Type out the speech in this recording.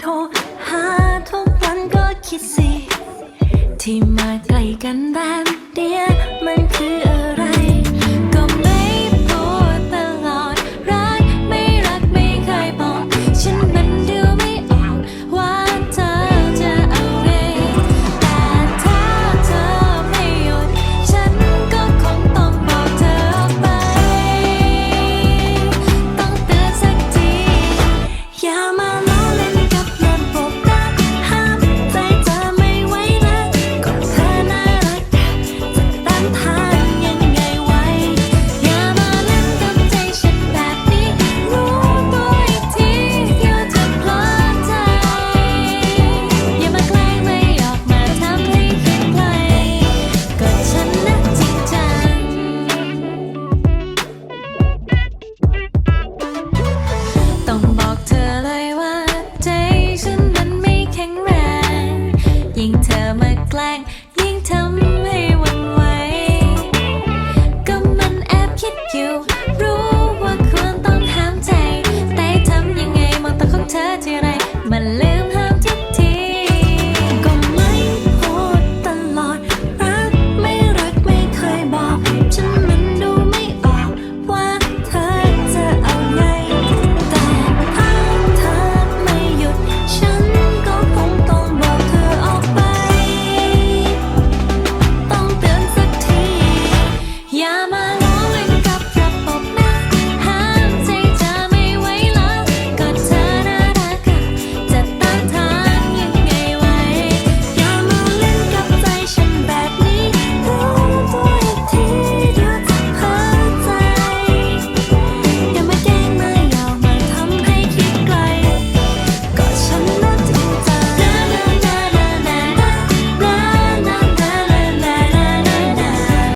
โทรหาทุกวันก็คิดสิ ที่มาใกล้กันแบบเดียมันคือเออ clang ยิ่งทำ